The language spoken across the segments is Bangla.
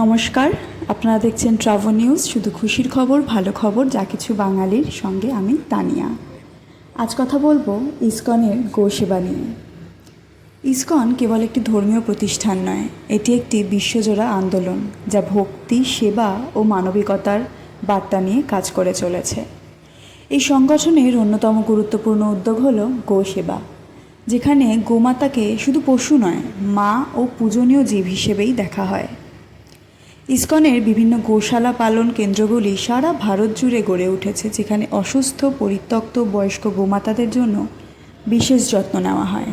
নমস্কার, আপনারা দেখছেন ট্রাভেল নিউজ শুধু খুশির খবর, ভালো খবর, যা কিছু বাঙালির সঙ্গে আমি তানিয়া। আজ কথা বলব ইসকনের গোসেবা নিয়ে। ইসকন কেবল একটি ধর্মীয় প্রতিষ্ঠান নয়, এটি একটি বিশ্বজোড়া আন্দোলন, যা ভক্তি, সেবা ও মানবিকতার বার্তা নিয়ে কাজ করে চলেছে। এই সংগঠনের অন্যতম গুরুত্বপূর্ণ উদ্যোগ হল গোসেবা যেখানে গোমাতাকে শুধু পশু নয়, মা ও পূজনীয় জীব হিসেবেই দেখা হয়। ইসকনের বিভিন্ন গোশালা পালন কেন্দ্রগুলি সারা ভারত জুড়ে গড়ে উঠেছে, যেখানে অসুস্থ, পরিত্যক্ত, বয়স্ক গোমাতাদের জন্য বিশেষ যত্ন নেওয়া হয়।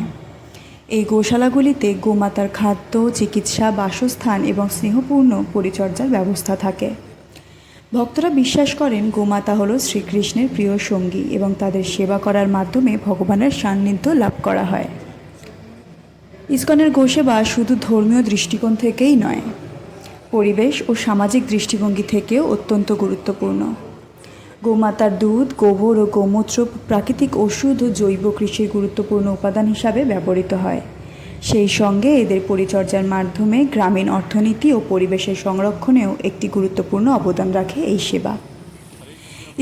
এই গোশালাগুলিতে গোমাতার খাদ্য, চিকিৎসা, বাসস্থান এবং স্নেহপূর্ণ পরিচর্যার ব্যবস্থা থাকে। ভক্তরা বিশ্বাস করেন, গোমাতা হল শ্রীকৃষ্ণের প্রিয় সঙ্গী এবং তাদের সেবা করার মাধ্যমে ভগবানের সান্নিধ্য লাভ করা হয়। ইসকনের গোসেবা শুধু ধর্মীয় দৃষ্টিকোণ থেকেই নয় পরিবেশ ও সামাজিক দৃষ্টিভঙ্গি থেকেও অত্যন্ত গুরুত্বপূর্ণ। গোমাতার দুধ, গোবর ও গোমূত্র প্রাকৃতিক ওষুধ ও জৈব কৃষির গুরুত্বপূর্ণ উপাদান হিসাবে ব্যবহৃত হয়। সেই সঙ্গে এদের পরিচর্যার মাধ্যমে গ্রামীণ অর্থনীতি ও পরিবেশের সংরক্ষণেও একটি গুরুত্বপূর্ণ অবদান রাখে এই সেবা।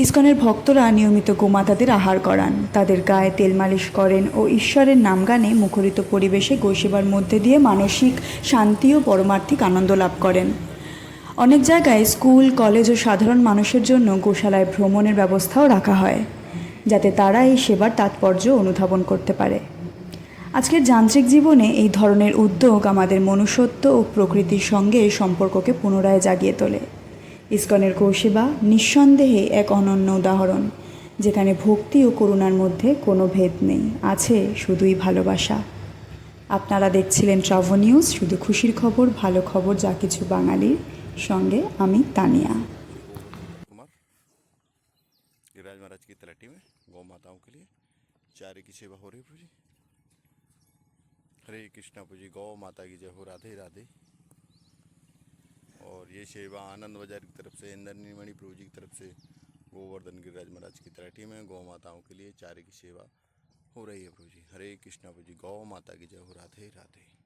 ইসকনের ভক্তরা নিয়মিত গোমাতাদের আহার করান। তাদের গায়ে তেল মালিশ করেন ও ঈশ্বরের নাম গানে মুখরিত পরিবেশে গোসেবার মধ্যে দিয়ে মানসিক শান্তি ও পরমার্থিক আনন্দ লাভ করেন। অনেক জায়গায় স্কুল, কলেজ ও সাধারণ মানুষের জন্য গোশালায় ভ্রমণের ব্যবস্থাও রাখা হয়, যাতে তারা এই সেবার তাৎপর্য অনুধাবন করতে পারে। আজকের যান্ত্রিক জীবনে এই ধরনের উদ্যোগ আমাদের মনুষ্যত্ব ও প্রকৃতির সঙ্গে সম্পর্ককে পুনরায় জাগিয়ে তোলে। ইসকনের গোসেবা নিঃসন্দেহে এক অনন্য উদাহরণ যেখানে ভক্তি ও করুণার মধ্যে কোনো ভেদ নেই আছে শুধুই ভালোবাসা আপনারা দেখছিলেন ট্রাভো নিউজ শুধু খুশির খবর ভালো খবর যা কিছু বাঙালির সঙ্গে আমি তানিয়া कुमार गिरिराज महाराज की तलाटी में गौ माताओं के लिए चारे की सेवा हो रही है प्रभु जी हरे कृष्णा प्रभु जी गौ माता की जय हो राधे राधे और ये सेवा आनंद बाज़ार की तरफ़ से इंद्रनी मणि प्रभु जी की तरफ़ से, गोवर्धन गिरिराज महाराज की तराठी में गौ माताओं के लिए चारे की सेवा हो रही है प्रभु जी हरे कृष्णा प्रभु जी गौ माता की जय हो, राधे राधे।